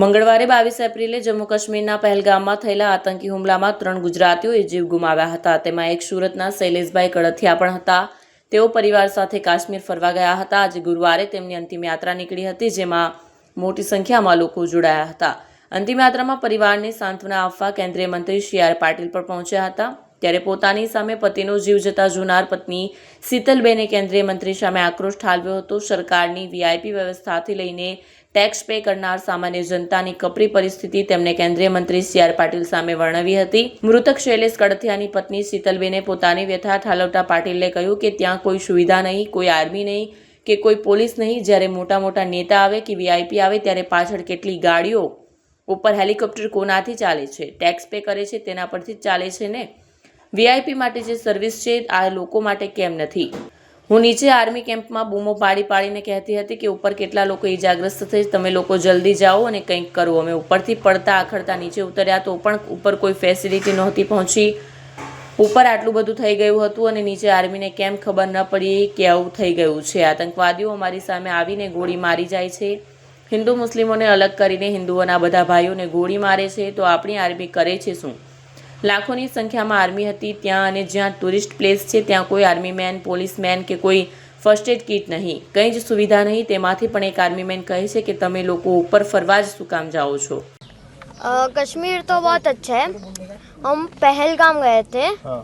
મંગળવારે બાવીસ એપ્રિલે જમ્મુ કાશ્મીરના પહેલગામમાં થયેલા આતંકી હુમલામાં ત્રણ ગુજરાતીઓએ જીવ ગુમાવ્યા હતા. તેમાં એક સુરતના શૈલેષભાઈ કડથિયા પણ હતા. તેઓ પરિવાર સાથે કાશ્મીર ફરવા ગયા હતા. આજે ગુરુવારે તેમની અંતિમ યાત્રા નીકળી હતી, જેમાં મોટી સંખ્યામાં લોકો જોડાયા હતા. અંતિમ યાત્રામાં પરિવારને સાંત્વના આપવા કેન્દ્રીય મંત્રી સી આર પાટીલ પણ પહોંચ્યા હતા. ત્યારે પોતાની સામે પતિનો જીવ જતા જુનાર પત્ની શીતલબેને કેન્દ્રીય મંત્રી સામે આક્રોશ ઠાલવ્યો હતો. સરકારની વીઆઈપી વ્યવસ્થાથી લઈને ટેક્સ પે કરનાર સામાન્ય જનતાની કપરી પરિસ્થિતિ તેમણે કેન્દ્રીય મંત્રી સી આર પાટીલ સામે વર્ણવી હતી. મૃતક શૈલેષ કડથિયાની પત્ની શીતલબેને પોતાની વ્યથા ઠાલવતા પાટીલે કહ્યું કે ત્યાં કોઈ સુવિધા નહીં, કોઈ આર્મી નહીં કે કોઈ પોલીસ નહીં. જ્યારે મોટા મોટા નેતા આવે કે વીઆઈપી આવે ત્યારે પાછળ કેટલી ગાડીઓ ઉપર હેલિકોપ્ટર કોનાથી ચાલે છે? ટેક્સ પે કરે છે, તેના પરથી જ ચાલે છે ને? વીઆઈપી માટે જે સર્વિસ છે, આ લોકો માટે કેમ નથી? હું નીચે આર્મી કેમ્પમાં બૂમો પાડી પાડીને કહેતી હતી કે ઉપર કેટલા લોકો ઈજાગ્રસ્ત થઈ તમે લોકો જલ્દી જાઓ અને કંઈક કરો. અમે ઉપરથી પડતા, આખડતા, નીચે ઉતર્યા તો પણ ઉપર કોઈ ફેસિલિટી નહોતી પહોંચી. ઉપર આટલું બધું થઈ ગયું હતું અને નીચે આર્મીને કેમ ખબર ન પડી કે આવું થઈ ગયું છે. આતંકવાદીઓ અમારી સામે આવીને ગોળી મારી જાય છે. હિન્દુ મુસ્લિમોને અલગ કરીને હિન્દુઓના બધા ભાઈઓને ગોળી મારે છે. તો આપણી આર્મી કરે છે શું? લાખોની સંખ્યામાં આર્મી હતી ત્યાં અને જ્યાં ટુરિસ્ટ પ્લેસ છે ત્યાં કોઈ આર્મીમેન પોલીસમેન કે કોઈ ફર્સ્ટ એડ કિટ નહીં કંઈ જ સુવિધા નહીં તેમાંથી પણ એક આર્મીમેન કહે છે કે તમે લોકો ઉપર ફરવા જ શું કામ જાઓ છો अ, कश्मीर तो बहुत अच्छा है हम पहलगाम गए थे हाँ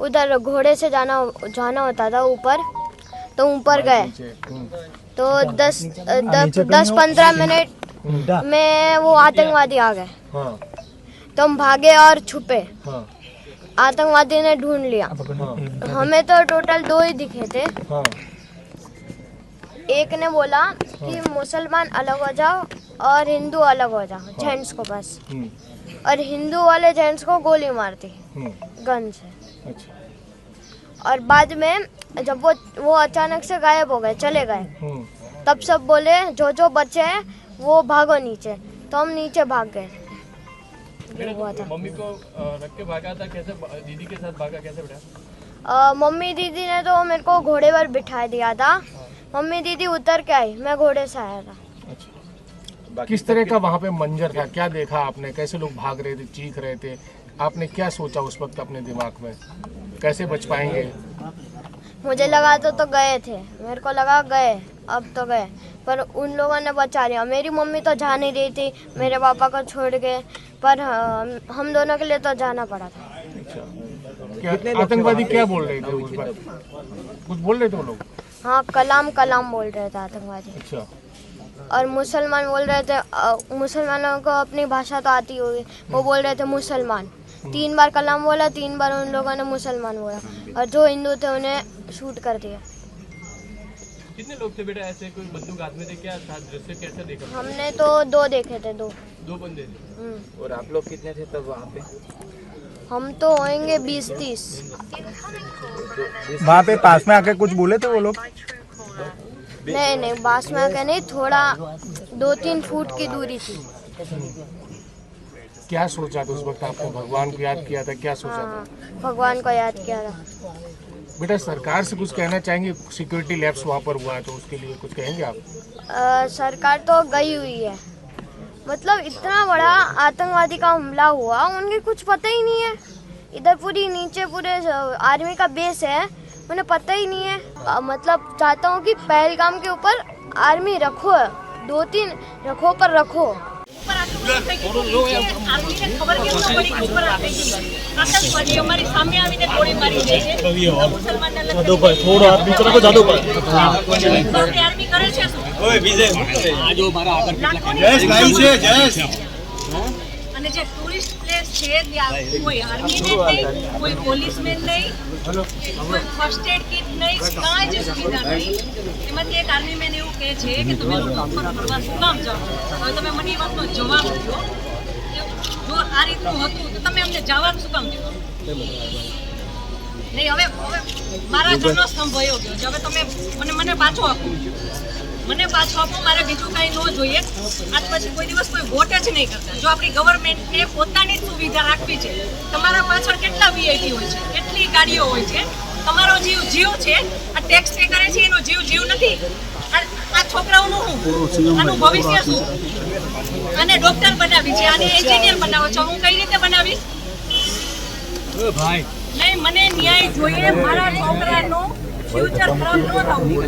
उधर घोड़े से जाना जाना होता था ऊपर तो ऊपर गए नीचे हम्म, तो दस दस दस पंद्रह मिनट में वो आतंकवादी आ गए हाँ तो हम भागे और छुपे। हाँ। आतंकवादी ने ढूंढ लिया। हाँ। हमें तो टोटल दो ही दिखे थे। हाँ। एक ने बोला कि मुसलमान अलग हो जाओ और हिंदू अलग हो जाओ जेंट्स को बस। हम्म, और हिंदू वाले जेंट्स को गोली मारती हम्म, गन से। अच्छा। और बाद में जब वो वो अचानक से गायब हो गए चले गए। हम्म, तब सब बोले जो जो बचे हैं वो भागो नीचे। तो हम नीचे भाग गए। ये हुआ था। मम्मी को रख के भागा था? कैसे दीदी के साथ भागा कैसे बेटा? मम्मी दीदी ने तो मेरे को घोड़े पर बिठा दिया था। मम्मी दीदी उतर के आई मैं घोड़े से आया था। अच्छा। किस तरह का वहाँ पे मंजर था? क्या देखा आपने? कैसे लोग भाग रहे थे चीख रहे थे? आपने क्या सोचा उस वक्त अपने दिमाग में? कैसे बच पाएँगे? मुझे लगा तो तो गए थे। मेरे को लगा गए अब तो गए। पर उन लोगों ने बचा लिया। मेरी मम्मी तो जा नहीं रही थी। मेरे पापा को छोड़ के पर हम हम दोनों के लिए तो जाना पड़ा था। क्या आतंकवादी क्या बोल रहे थे उस वक्त कुछ बोल रहे थे वो लोग? हाँ कलाम कलाम बोल रहे थे आतंकवादी। अच्छा। और मुसलमान बोल रहे थे मुसलमानों को अपनी भाषा तो आती होगी। वो बोल रहे थे मुसलमान। तीन बार कलाम बोला तीन बार उन लोगों ने मुसलमान बोला। और जो हिंदू थे उन्हें शूट कर दिया। कितने लोग थे बेटा? ऐसे कोई बंदूक हाथ में थे क्या? था दृश्य कैसे देखा? हमने तो दो देखे थे दो। दो बंदे थे। हम्म। और आप लोग कितने थे तब वहाँ पे? हम तो होंगे बीस तीस। वहाँ पे पास में आके कुछ बोले थे वो लोग? नहीं नहीं बास में आके नहीं थोड़ा दो तीन फुट की दूरी थी। क्या सोचा था उस वक्त आपने भगवान को याद किया था क्या सोचा था? हाँ भगवान को याद किया था। बेटा सरकार से कुछ कहना चाहेंगे? सिक्योरिटी लैब्स वहाँ पर हुआ है तो उसके लिए कुछ कहेंगे आप? अ, सरकार तो गई हुई है। मतलब इतना बड़ा आतंकवादी का हमला हुआ उनके कुछ पता ही नहीं है इधर पूरी नीचे पूरे आर्मी का बेस है उन्हें पता ही नहीं है अ, मतलब चाहता हूँ कि पहलगाम के ऊपर आर्मी रखो दो तीन रखो पर रखो આર્મીને ખબર કેમ ન પડી કે વિજય ગોળી મારી તો આપણી આર્મી કરે છે શું અને જે ટુરિસ્ટ પ્લેસ છે ત્યાં કોઈ આર્મીને નહીં કોઈ પોલીસમેન નહીં કોઈ ફર્સ્ટ એડ કિટ નહીં કાંઈ જ સુવિધા નહીં. એમાંથી એક આર્મી મેન એવું કહે છે કે તમે લોકો ઉપર ફરવા શું કામ જાઓ. હવે તમે મને એ વાતનો જવાબ આપો. જો આ રીતનું હતું તો તમે અમને જવાબ શું કામ દીધો નહીં હવે હવે મારા ઘરનો સ્તંભ ભયો ગયો છે. હવે તમે મને મને પાછો આપો. મને પાછો આપો મારે બીજું કાંઈ ન જોઈએ. આજ પછી કોઈ દિવસ કોઈ વોટ જ નહીં કરતા. જો આપણી ગવર્મેન્ટને પોતાની સુવિધા રાખવી છે તમારા પાછળ કેટલા વીઆઈટી હોય છે કેટલી ગાડીઓ હોય છે તમારો જીવ જીવ છે આ ટેક્સ પે કરે છે એનો જીવ જીવ નથી. આ છોકરાઓનું શું? આનું ભવિષ્ય શું? આને ડોક્ટર બનાવી છે આને એન્જિનિયર બનાવો છો. હું કઈ રીતે બનાવીશ? નહીં મને ન્યાય જોઈએ મારા છોકરાનું ફ્યુચર ખરાબ ન થવું.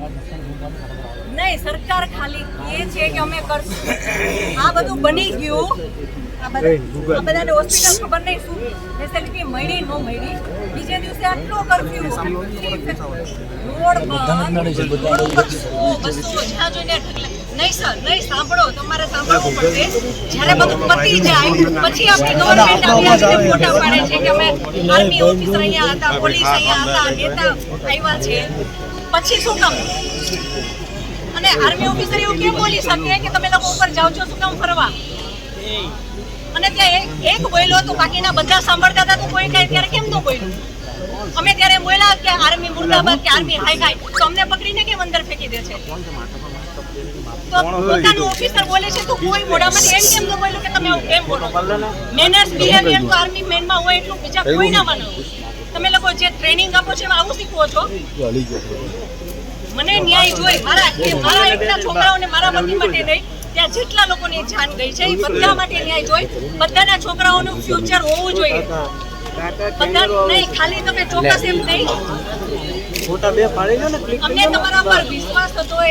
નહીં સરકાર ખાલી એ છે કે અમે કરશું આ બધું બની ગયું આ બધાને હોસ્પિટલ ખબર નહીં શું ફેસિલિટી મળી ન મળી બીજે દિવસે આટલો કરફ્યુ રોડ બસો બસો જોઈને નહીં સર નહીં સાંભળો તમારે સાંભળવું પડશે જ્યારે બધું પતી જાય પછી આપણી ગવર્મેન્ટ આવી ફોટા પાડે છે કે અમે આર્મી ઓફિસર અહીંયા હતા પોલીસ અહીંયા હતા નેતા આવ્યા છે પછી શું કામ? અને આર્મી ઓફિસર એવું કેમ બોલી શકે કે તમે લોકો ઉપર જાઓ છો? શું કામ ફરવા? અને ત્યાં એક એક બોલ્યો તો બાકીના બધા સાંભળતા હતા તો કોઈ કઈ ત્યારે કેમ ન બોલ્યું? અમે ત્યારે બોલ્યા કે આર્મી મુર્દાબાદ કે આર્મી હાય હાય તો અમને પકડીને કેમ અંદર ફેંકી દે છે? તો પોતાનું ઓફિસર બોલે છે તો કોઈ મોઢામાંથી એમ કેમ ન બોલ્યું કે તમે આવું કેમ બોલો? મેનર્સ બિહેવિયર તો આર્મી મેનમાં હોય એટલું બીજા કોઈ ના માનો. તમે લોકો જે ટ્રેનિંગ આપો છો એમાં આવું શીખવો છો? મને ન્યાય જોઈ મારા મારા એકના છોકરાઓને મારા પતિ માટે નહીં. ત્યાં જેટલા લોકોની જાન ગઈ છે એ બધા માટે ન્યાય જોઈ બધાના છોકરાઓનું ફ્યુચર હોવું જોઈએ. બધા નહીં ખાલી તમે ચોક્કસ એમ નહીં. ફોટા બે પાડી લો ને અમને તમારા પર વિશ્વાસ હતો